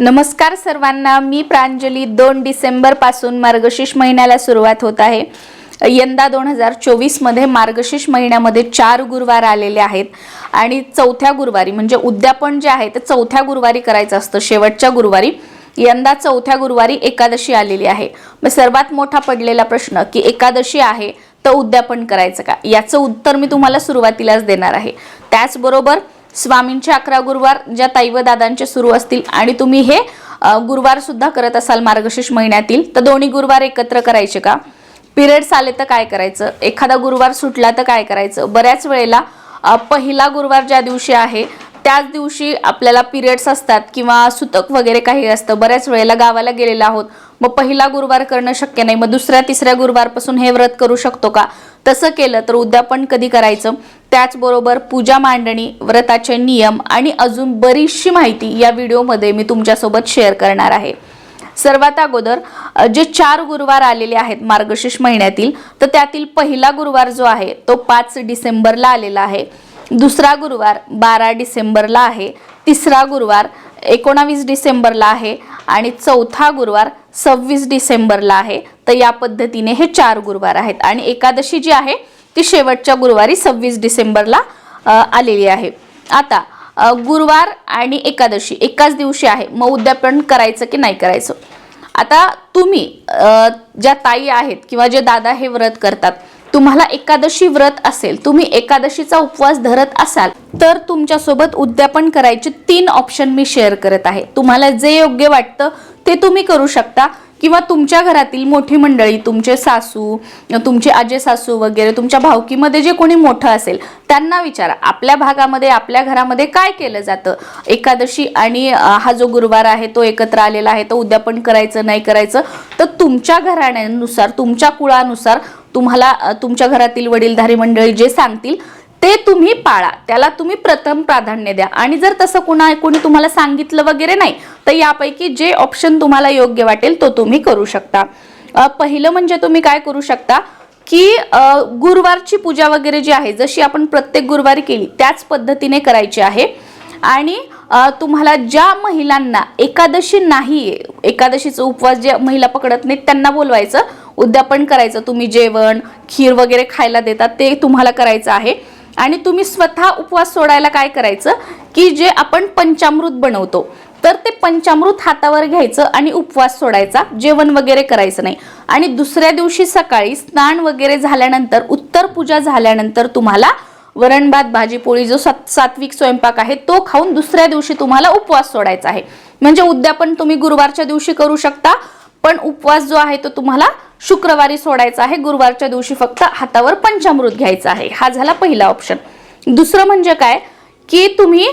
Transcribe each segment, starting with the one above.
नमस्कार सर्वांना मी प्रांजली. दोन डिसेंबरपासून मार्गशीर्ष महिन्याला सुरुवात होत आहे. यंदा दोन हजार चोवीसमध्ये मार्गशीर्ष महिन्यामध्ये चार गुरुवार आलेले आहेत आणि चौथ्या गुरुवारी म्हणजे उद्यापन जे आहे ते चौथ्या गुरुवारी करायचं असतं शेवटच्या गुरुवारी. यंदा चौथ्या गुरुवारी एकादशी आलेली आहे. मग सर्वात मोठा पडलेला प्रश्न की एकादशी आहे तर उद्यापन करायचं का? याचं उत्तर मी तुम्हाला सुरुवातीलाच देणार आहे. त्याचबरोबर स्वामींचे अकरा गुरुवार ज्या ताई व दादांचे सुरू असतील आणि तुम्ही हे गुरुवार सुद्धा करत असाल मार्गशीर्ष महिन्यातील तर दोन्ही गुरुवार एकत्र करायचे का? पिरियड्स आले तर काय करायचं? एखादा गुरुवार सुटला तर काय करायचं? बऱ्याच वेळेला पहिला गुरुवार ज्या दिवशी आहे त्याच दिवशी आपल्याला पिरियड्स असतात किंवा सुतक वगैरे काही असतं. बऱ्याच वेळेला गावाला गेलेलं आहोत. मग पहिला गुरुवार करणं शक्य नाही. मग दुसऱ्या तिसऱ्या गुरुवारपासून हे व्रत करू शकतो का? तसं केलं तर उद्यापन कधी करायचं? त्याचबरोबर पूजा मांडणी व्रताचे नियम आणि अजून बरीचशी माहिती या व्हिडिओमध्ये मी तुमच्यासोबत शेअर करणार आहे. सर्वात अगोदर जे चार गुरुवार आलेले आहेत मार्गशीर्ष महिन्यातील तर त्यातील पहिला गुरुवार जो आहे तो पाच डिसेंबरला आलेला आहे. दुसरा गुरुवार बारा डिसेंबरला आहे. तिसरा गुरुवार एकोणावीस डिसेंबरला आहे. आणि चौथा गुरुवार सव्वीस डिसेंबरला आहे. तर या पद्धतीने हे चार गुरुवार आहेत. आणि एकादशी जी आहे ती शेवटच्या गुरुवारी सव्वीस डिसेंबरला आलेली आहे. आता गुरुवार आणि एकादशी एकाच दिवशी आहे. मग उद्यापन करायचं की नाही करायचं? आता तुम्ही ज्या ताई आहेत किंवा जे दादा हे व्रत करतात तुम्हाला एकादशी व्रत असेल तुम्ही एकादशीचा उपवास धरत असाल तर तुमच्यासोबत उद्यापन करायचे तीन ऑप्शन मी शेअर करत आहे. तुम्हाला जे योग्य वाटतं ते तुम्ही करू शकता. किंवा तुमच्या घरातील मोठी मंडळी तुमचे सासू तुमचे आजे सासू वगैरे तुमच्या भावकीमध्ये जे कोणी मोठं असेल त्यांना विचारा आपल्या भागामध्ये आपल्या घरामध्ये काय केलं जातं? एकादशी आणि हा जो गुरुवार आहे तो एकत्र आलेला आहे तो उद्यापन करायचं नाही करायचं तर तुमच्या घराण्यानुसार तुमच्या कुळानुसार तुम्हाला तुमच्या घरातील वडीलधारी मंडळी जे सांगतील ते तुम्ही पाळा. त्याला तुम्ही प्रथम प्राधान्य द्या. आणि जर तसं कुणा कोणी तुम्हाला सांगितलं वगैरे नाही तर यापैकी जे ऑप्शन तुम्हाला योग्य वाटेल तो तुम्ही करू शकता. पहिलं म्हणजे तुम्ही काय करू शकता की गुरुवारची पूजा वगैरे जी आहे जशी आपण प्रत्येक गुरुवारी केली त्याच पद्धतीने करायची आहे. आणि तुम्हाला ज्या महिलांना एकादशी नाही एकादशीचा उपवास ज्या महिला पकडत नाहीत त्यांना बोलवायचं उद्यापन करायचं. तुम्ही जेवण खीर वगैरे खायला देतात ते तुम्हाला करायचं आहे. आणि तुम्ही स्वतः उपवास सोडायला काय करायचं? की जे आपण पंचामृत बनवतो. तर ते पंचामृत हातावर घ्यायचं आणि उपवास सोडायचा. जेवण वगैरे करायचं नाही. आणि दुसऱ्या दिवशी सकाळी स्नान वगैरे झाल्यानंतर उत्तर पूजा झाल्यानंतर तुम्हाला वरण भात भाजी पोळी जो सात सात्विक स्वयंपाक आहे तो खाऊन दुसऱ्या दिवशी तुम्हाला उपवास सोडायचा आहे. म्हणजे उद्यापन तुम्ही गुरुवारच्या दिवशी करू शकता पण उपवास जो आहे तो तुम्हाला शुक्रवारी सोडायचा आहे. गुरुवारच्या दिवशी फक्त हातावर पंचामृत घ्यायचं आहे. हा झाला पहिला ऑप्शन दुसरं म्हणजे काय? की तुम्ही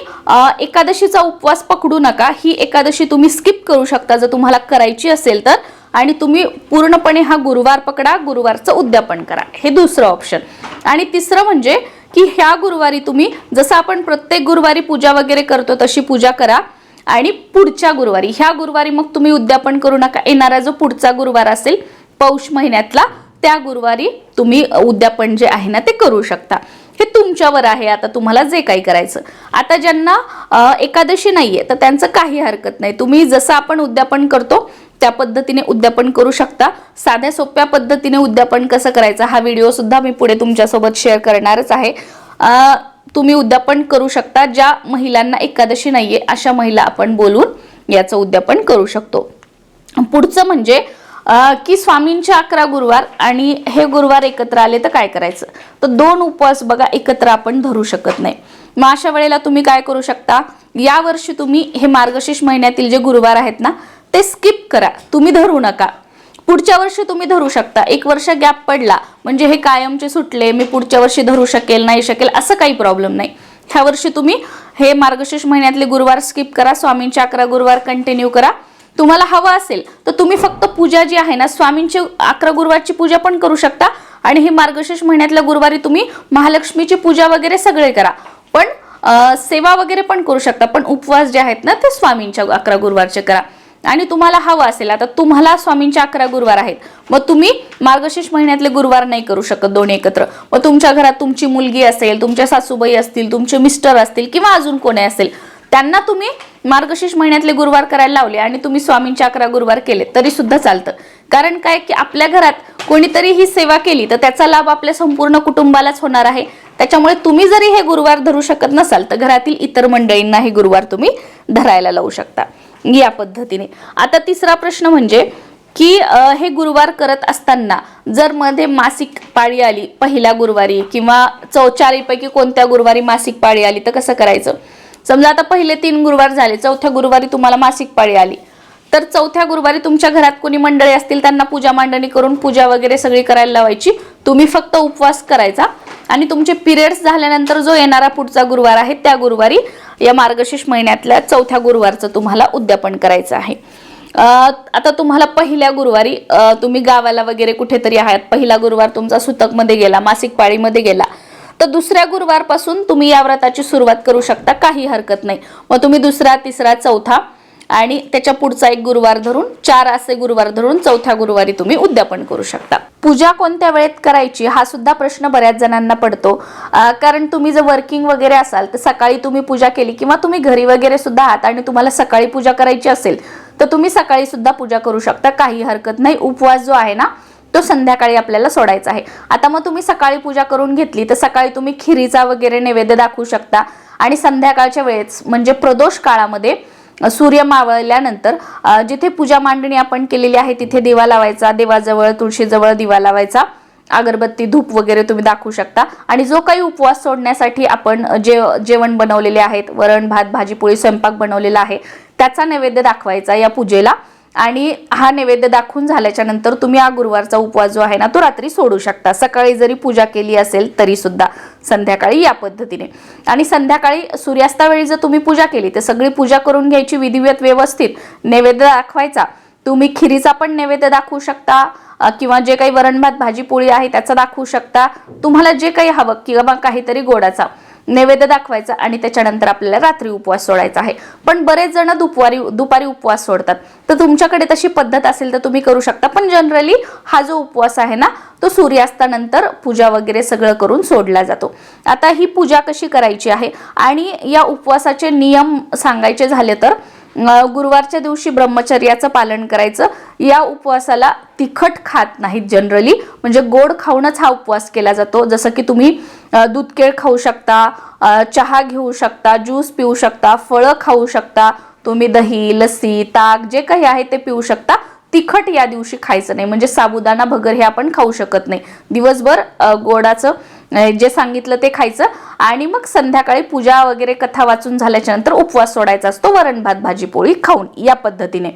एकादशीचा उपवास पकडू नका. ही एकादशी तुम्ही स्किप करू शकता जर तुम्हाला करायची असेल तर. आणि तुम्ही पूर्णपणे हा गुरुवार पकडा गुरुवारचं उद्यापन करा. हे दुसरं ऑप्शन आणि तिसरं म्हणजे की ह्या गुरुवारी तुम्ही जसं आपण प्रत्येक गुरुवारी पूजा वगैरे करतो तशी पूजा करा. आणि पुढच्या गुरुवारी ह्या गुरुवारी मग तुम्ही उद्यापन करू नका. येणारा जो पुढचा गुरुवार असेल पौष महिन्यातला त्या गुरुवारी तुम्ही उद्यापन जे आहे ना ते करू शकता. हे तुमच्यावर आहे. आता तुम्हाला जे काही करायचं. आता ज्यांना एकादशी नाहीये तर त्यांचं काही हरकत नाही. तुम्ही जसं आपण उद्यापन करतो त्या पद्धतीने उद्यापन करू शकता. साध्या सोप्या पद्धतीने उद्यापन कसं करायचं हा व्हिडिओ सुद्धा मी पुढे तुमच्यासोबत शेअर करणारच आहे. तुम्ही उद्यापन करू शकता. ज्या महिलांना एकादशी नाहीये अशा महिला आपण बोलून याचं उद्यापन करू शकतो. पुढचं म्हणजे की स्वामींचे अकरा गुरुवार आणि हे गुरुवार एकत्र आले तर काय करायचं? तर दोन उपवास बघा एकत्र आपण धरू शकत नाही. मग अशा वेळेला तुम्ही काय करू शकता? या वर्षी तुम्ही हे मार्गशीर्ष महिन्यातील जे गुरुवार आहेत ना ते स्किप करा. तुम्ही धरू नका. पुढच्या वर्षी तुम्ही धरू शकता. एक वर्ष गॅप पडला म्हणजे हे कायमचे सुटले मी पुढच्या वर्षी धरू शकेल नाही शकेल असं काही प्रॉब्लेम नाही. ह्या वर्षी तुम्ही हे मार्गशीर्ष महिन्यातले गुरुवार स्किप करा स्वामींचे अकरा गुरुवार कंटिन्यू करा. तुम्हाला हवं असेल तर तुम्ही फक्त पूजा जी आहे ना स्वामींची अकरा गुरुवारची पूजा पण करू शकता. आणि हे मार्गशीर्ष महिन्यातल्या गुरुवारी तुम्ही महालक्ष्मीची पूजा वगैरे सगळे करा. पण सेवा वगैरे पण करू शकता पण उपवास जे आहेत ना ते स्वामींच्या अकरा गुरुवारचे करा. आणि तुम्हाला हवं असेल आता तुम्हाला स्वामींच्या अकरा गुरुवार आहेत. मग तुम्ही मार्गशीर्ष महिन्यातले गुरुवार नाही करू शकत दोन्ही एकत्र. मग तुमच्या घरात तुमची मुलगी असेल तुमच्या सासूबाई असतील तुमचे मिस्टर असतील किंवा अजून कोणी असेल त्यांना तुम्ही मार्गशीर्ष महिन्यातले गुरुवार करायला लावले आणि तुम्ही स्वामींचे अकरा गुरुवार केले तरी सुद्धा चालतं. कारण काय की आपल्या घरात कोणीतरी ही सेवा केली तर त्याचा लाभ आपल्या संपूर्ण कुटुंबालाच होणार आहे. त्याच्यामुळे तुम्ही जरी हे गुरुवार धरू शकत नसाल तर घरातील इतर मंडळींना हे गुरुवार तुम्ही धरायला लावू शकता या पद्धतीने. आता तिसरा प्रश्न म्हणजे की हे गुरुवार करत असताना जर मध्ये मासिक पाळी आली पहिल्या गुरुवारी किंवा चौचारीपैकी कोणत्या गुरुवारी मासिक पाळी आली तर कसं करायचं? समजा आता पहिले तीन गुरुवार झाले चौथ्या गुरुवारी तुम्हाला मासिक पाळी आली. तर चौथ्या गुरुवारी तुमच्या घरात कोणी मंडळी असतील त्यांना पूजा मांडणी करून पूजा वगैरे सगळी करायला लावायची. तुम्ही फक्त उपवास करायचा आणि तुमचे पिरियड्स झाल्यानंतर जो येणारा पुढचा गुरुवार आहे त्या गुरुवारी या मार्गशीर्ष महिन्यातल्या चौथ्या गुरुवारचं तुम्हाला उद्यापन करायचं आहे. आता तुम्हाला पहिल्या गुरुवारी तुम्ही गावाला वगैरे कुठेतरी आहात. पहिला गुरुवार तुमचा सुतकमध्ये गेला मासिक पाळीमध्ये गेला. तर दुसऱ्या गुरुवारपासून तुम्ही या व्रताची सुरुवात करू शकता. काही हरकत नाही. मग तुम्ही दुसरा तिसरा चौथा आणि त्याच्या पुढचा एक गुरुवार धरून चार असे गुरुवार धरून चौथ्या गुरुवारी तुम्ही उद्यापन करू शकता. पूजा कोणत्या वेळेत करायची हा सुद्धा प्रश्न बऱ्याच जणांना पडतो. कारण तुम्ही जर वर्किंग वगैरे असाल तर सकाळी तुम्ही पूजा केली किंवा तुम्ही घरी वगैरे सुद्धा आहात आणि तुम्हाला सकाळी पूजा करायची असेल तर तुम्ही सकाळी सुद्धा पूजा करू शकता. काही हरकत नाही. उपवास जो आहे ना तो संध्याकाळी आपल्याला सोडायचा आहे. आता मग तुम्ही सकाळी पूजा करून घेतली तर सकाळी तुम्ही खिरीचा वगैरे नैवेद्य दाखवू शकता. आणि संध्याकाळच्या वेळेस म्हणजे प्रदोष काळामध्ये सूर्य मावळल्यानंतर जिथे पूजा मांडणी आपण केलेली आहे तिथे दिवा लावायचा देवाजवळ तुळशीजवळ दिवा लावायचा. अगरबत्ती धूप वगैरे तुम्ही दाखवू शकता. आणि जो काही उपवास सोडण्यासाठी आपण जे जेवण बनवलेले आहेत वरण भात भाजी पोळी स्वयंपाक बनवलेला आहे त्याचा नैवेद्य दाखवायचा या पूजेला. आणि हा नैवेद्य दाखवून झाल्याच्यानंतर तुम्ही हा गुरुवारचा उपवास जो आहे ना तो रात्री सोडू शकता. सकाळी जरी पूजा केली असेल तरी सुद्धा संध्याकाळी या पद्धतीने. आणि संध्याकाळी सूर्यास्तावेळी जर तुम्ही पूजा केली तर सगळी पूजा करून घ्यायची विधिवत व्यवस्थित. नैवेद्य दाखवायचा. तुम्ही खिरीचा पण नैवेद्य दाखवू शकता किंवा जे काही वरण भात भाजी पोळी आहे त्याचा दाखवू शकता. तुम्हाला जे काही हवं किंवा काहीतरी गोडाचा. नैवेद्य दाखवायचा आणि त्याच्यानंतर आपल्याला रात्री उपवास सोडायचा आहे. पण बरेच जण दुपारी दुपारी उपवास सोडतात. तर तुमच्याकडे तशी पद्धत असेल तर तुम्ही करू शकता. पण जनरली हा जो उपवास आहे ना तो सूर्यास्तानंतर पूजा वगैरे सगळं करून सोडला जातो. आता ही पूजा कशी करायची आहे? आणि या उपवासाचे नियम सांगायचे झाले तर गुरुवारच्या दिवशी ब्रह्मचर्याचं पालन करायचं. या उपवासाला तिखट खात नाहीत जनरली म्हणजे गोड खाऊनच हा उपवास केला जातो. जसं की तुम्ही दूध केळ खाऊ शकता चहा घेऊ शकता ज्यूस पिऊ शकता फळं खाऊ शकता तुम्ही दही लस्सी ताक जे काही आहे ते पिऊ शकता. तिखट या दिवशी खायचं नाही म्हणजे साबुदाणा भगर हे आपण खाऊ शकत नाही. दिवसभर गोडाचं जे सांगितलं ते खायचं. आणि मग संध्याकाळी पूजा वगैरे कथा वाचून झाल्याच्यानंतर उपवास सोडायचा असतो वरण भात भाजी पोळी खाऊन या पद्धतीने.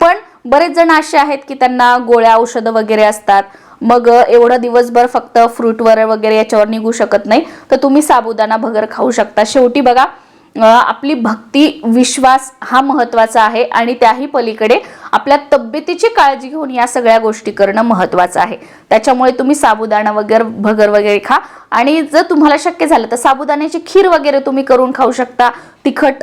पण बरेच जण असे आहेत की त्यांना गोळ्या औषधं वगैरे असतात. मग एवढा एवढं दिवसभर फक्त फ्रूटवर वगैरे याच्यावर निघू शकत नाही. तर तुम्ही साबुदाणा भगर खाऊ शकता. शेवटी बघा आपली भक्ती विश्वास हा महत्त्वाचा आहे आणि त्याही पलीकडे आपल्या तब्येतीची काळजी घेऊन या सगळ्या गोष्टी करणं महत्वाचं आहे. त्याच्यामुळे तुम्ही साबुदाणा वगैरे भगर वगैरे खा आणि जर तुम्हाला शक्य झालं तर साबुदाण्याची खीर वगैरे तुम्ही करून खाऊ शकता. तिखट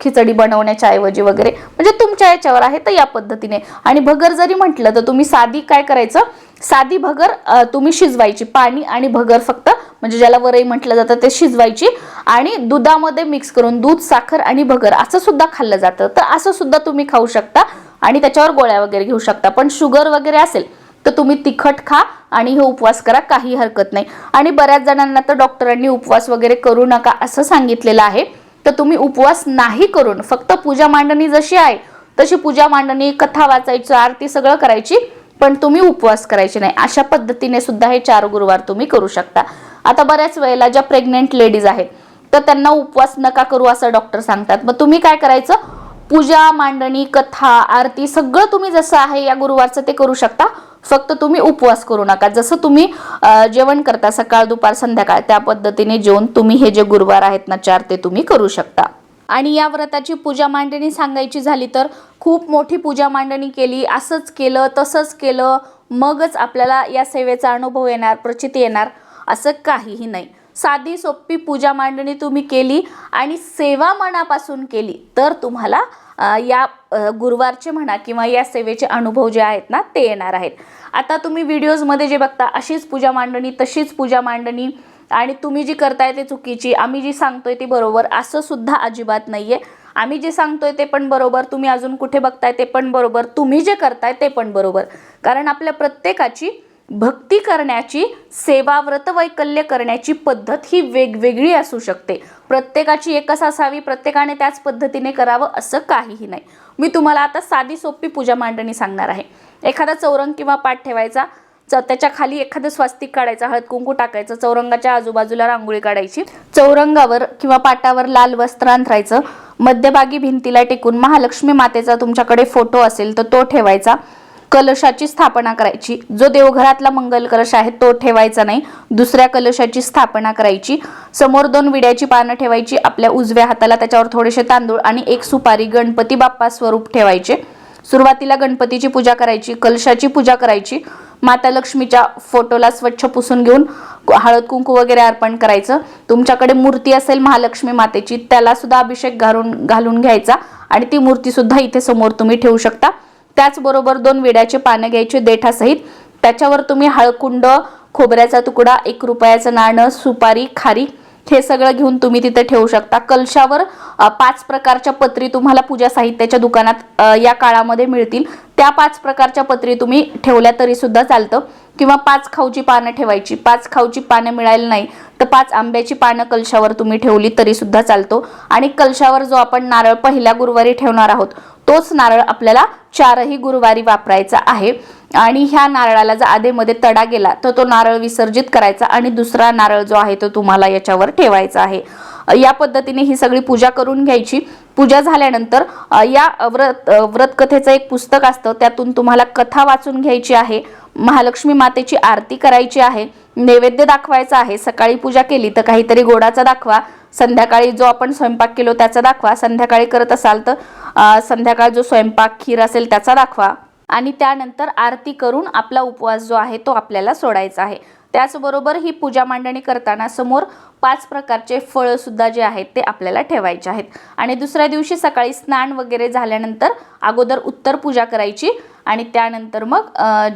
खिचडी बनवण्याच्या ऐवजी वगैरे. म्हणजे तुमच्या याच्यावर आहे तर या पद्धतीने. आणि भगर जरी म्हटलं तर तुम्ही साधी काय करायचं? साधी भगर तुम्ही शिजवायची. पाणी आणि भगर फक्त म्हणजे ज्याला वरई म्हटलं जातं ते शिजवायची आणि दुधामध्ये मिक्स करून दूध साखर आणि भगर असं सुद्धा खाल्लं जातं. तर असं सुद्धा तुम्ही खाऊ शकता आणि त्याच्यावर गोळ्या वगैरे घेऊ शकता. पण शुगर वगैरे असेल तर तुम्ही तिखट खा आणि हे उपवास करा काही हरकत नाही. आणि बऱ्याच जणांना तर डॉक्टरांनी उपवास वगैरे करू नका असं सांगितलेलं आहे. तर तुम्ही उपवास नाही करून फक्त पूजा मांडणी जशी आहे तशी पूजा मांडणी कथा वाचायची आरती सगळं करायची पण तुम्ही उपवास करायचे नाही. अशा पद्धतीने सुद्धा हे चार गुरुवार तुम्ही करू शकता. आता बऱ्याच वेळेला ज्या प्रेग्नेंट लेडीज आहेत तर त्यांना उपवास नका करू असं डॉक्टर सांगतात. मग तुम्ही काय करायचं? पूजा मांडणी कथा आरती सगळं तुम्ही जसं आहे या गुरुवारचं ते करू शकता. फक्त तुम्ही उपवास करू नका. जसं तुम्ही जेवण करता सकाळ दुपार संध्याकाळ त्या पद्धतीने जेवण तुम्ही हे जे गुरुवार आहेत ना चार ते तुम्ही करू शकता. आणि या व्रताची पूजा मांडणी सांगायची झाली तर खूप मोठी पूजा मांडणी केली असंच केलं तसंच केलं मगच आपल्याला या सेवेचा अनुभव येणार प्रचिती येणार. असं काहीही नाही. साधी सोपी पूजा मांडणी तुम्ही केली आणि सेवा मनापासून केली तर तुम्हाला या गुरुवारचे म्हणा किंवा या सेवेचे अनुभव जे आहेत ना ते येणार आहेत. आता तुम्ही व्हिडिओजमध्ये जे बघता अशीच पूजा मांडणी तशीच पूजा मांडणी आणि तुम्ही जी करताय ते चुकीची आम्ही जी सांगतोय ती बरोबर असं सुद्धा अजिबात आहे आम्ही जे सांगतोय ते पण बरोबर तुम्ही अजून कुठे बघताय ते पण बरोबर तुम्ही जे करताय ते पण बरोबर. कारण आपल्या प्रत्येकाची भक्ती करण्याची सेवा व्रत वैकल्य करण्याची पद्धत ही वेगवेगळी असू शकते. प्रत्येकाची एकच असावी प्रत्येकाने त्याच पद्धतीने करावं असं काहीही नाही. मी तुम्हाला आता साधी सोपी पूजा मांडणी सांगणार आहे. एखादा चौरंग किंवा पाठ ठेवायचा च त्याच्याखाली एखादं स्वास्तिक काढायचं हळद कुंकू टाकायचं चौरंगाच्या आजूबाजूला रांगोळी काढायची चौरंगावर किंवा पाटावर लाल वस्त्र अंथरायचं मध्यभागी भिंतीला टेकून महालक्ष्मी मातेचा तुमच्याकडे फोटो असेल तर तो ठेवायचा कलशाची स्थापना करायची. जो देवघरातला मंगल कलश आहे तो ठेवायचा नाही. दुसऱ्या कलशाची स्थापना करायची. समोर दोन विड्याची पानं ठेवायची. आपल्या उजव्या हाताला त्याच्यावर थोडेसे तांदूळ आणि एक सुपारी गणपती बाप्पा स्वरूप ठेवायचे. सुरुवातीला गणपतीची पूजा करायची कलशाची पूजा करायची. माता लक्ष्मीच्या फोटोला स्वच्छ पुसून घेऊन हळद कुंकू वगैरे अर्पण करायचं. तुमच्याकडे मूर्ती असेल महालक्ष्मी मातेची त्याला सुद्धा अभिषेक घालून घालून घ्यायचा. आणि ती मूर्ती सुद्धा इथे समोर तुम्ही ठेवू शकता. त्याचबरोबर दोन विड्याचे पानं घ्यायचे देठासहित. त्याच्यावर तुम्ही हळकुंड खोबऱ्याचा तुकडा एक रुपयाचं नाणं सुपारी खारी हे सगळं घेऊन तुम्ही तिथे ठेवू शकता. कलशावर पाच प्रकारच्या पत्री तुम्हाला पूजा साहित्याच्या दुकानात या काळामध्ये मिळतील. त्या पाच प्रकारच्या पत्री तुम्ही ठेवल्या तरी सुद्धा चालतं. किंवा पाच खाऊची पानं ठेवायची. पाच खाऊची पानं मिळाली नाही तर पाच आंब्याची पानं कलशावर तुम्ही ठेवली तरी सुद्धा चालतो. आणि कलशावर जो आपण नारळ पहिल्या गुरुवारी ठेवणार आहोत तोच नारळ आपल्याला चारही गुरुवारी वापरायचा आहे. आणि ह्या नारळाला जर आधेमध्ये तडा गेला तर तो नारळ विसर्जित करायचा आणि दुसरा नारळ जो आहे तो तुम्हाला याच्यावर ठेवायचा आहे. या पद्धतीने ही सगळी पूजा करून घ्यायची. पूजा झाल्यानंतर या व्रत व्रतकथेचं एक पुस्तक असतं त्यातून तुम्हाला कथा वाचून घ्यायची आहे. महालक्ष्मी मातेची आरती करायची आहे नैवेद्य दाखवायचा आहे सकाळी पूजा केली तर काहीतरी गोडाचा दाखवा संध्याकाळी जो आपण स्वयंपाक केलो त्याचा दाखवा संध्याकाळी करत असाल तर संध्याकाळ जो स्वयंपाक खीर असेल त्याचा दाखवा. आणि त्यानंतर आरती करून आपला उपवास जो आहे तो आपल्याला सोडायचा आहे. त्याचबरोबर ही पूजा मांडणी करताना समोर पाच प्रकारचे फळं सुद्धा जे आहेत ते आपल्याला ठेवायचे आहेत. आणि दुसऱ्या दिवशी सकाळी स्नान वगैरे झाल्यानंतर अगोदर उत्तर पूजा करायची आणि त्यानंतर मग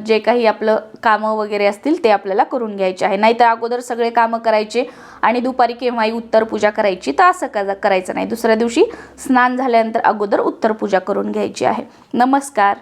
जे काही आपलं कामं वगैरे असतील ते आपल्याला करून घ्यायचे आहे. नाहीतर अगोदर सगळे कामं करायचे आणि दुपारी केव्हाही उत्तर पूजा करायची तर असं का करायचं नाही. दुसऱ्या दिवशी स्नान झाल्यानंतर अगोदर उत्तर पूजा करून घ्यायची आहे. नमस्कार.